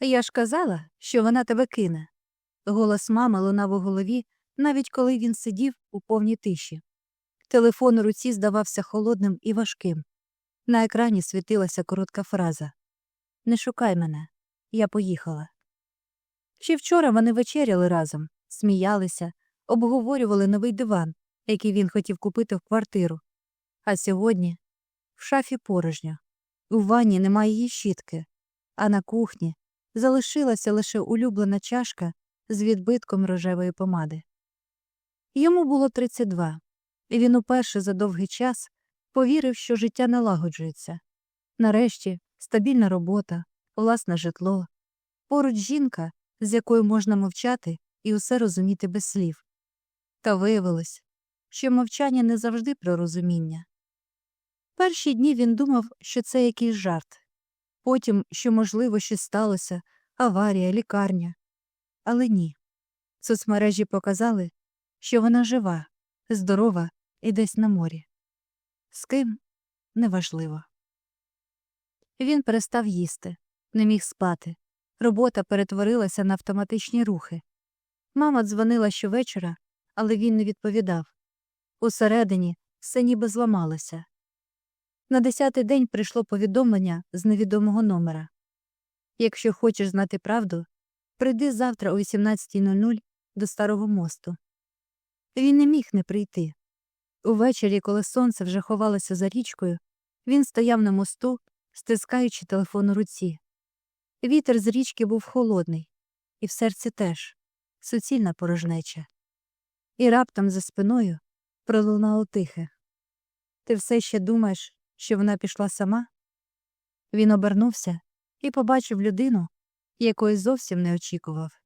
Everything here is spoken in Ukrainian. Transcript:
Я ж казала, що вона тебе кине. Голос мами лунав у голові, навіть коли він сидів у повній тиші. Телефон у руці здавався холодним і важким. На екрані світилася коротка фраза Не шукай мене, я поїхала. Ще вчора вони вечеряли разом, сміялися, обговорювали новий диван, який він хотів купити в квартиру. А сьогодні в шафі порожньо. У ванні немає її щітки, а на кухні залишилася лише улюблена чашка з відбитком рожевої помади. Йому було 32, і він уперше за довгий час повірив, що життя налагоджується. Нарешті стабільна робота, власне житло, поруч жінка, з якою можна мовчати і усе розуміти без слів. Та виявилось, що мовчання не завжди про розуміння. Перші дні він думав, що це якийсь жарт, потім, що, можливо, щось сталося, аварія, лікарня. Але ні. Соцмережі показали, що вона жива, здорова і десь на морі. З ким неважливо. Він перестав їсти, не міг спати. Робота перетворилася на автоматичні рухи. Мама дзвонила щовечора, але він не відповідав. Усередині все ніби зламалося. На десятий день прийшло повідомлення з невідомого номера. Якщо хочеш знати правду, прийди завтра о 18.00 до старого мосту. Він не міг не прийти. Увечері, коли сонце вже ховалося за річкою, він стояв на мосту, стискаючи телефон у руці. Вітер з річки був холодний, і в серці теж суцільна порожнеча. І раптом за спиною пролунало тихе. Ти все ще думаєш, що вона пішла сама? Він обернувся і побачив людину, якої зовсім не очікував.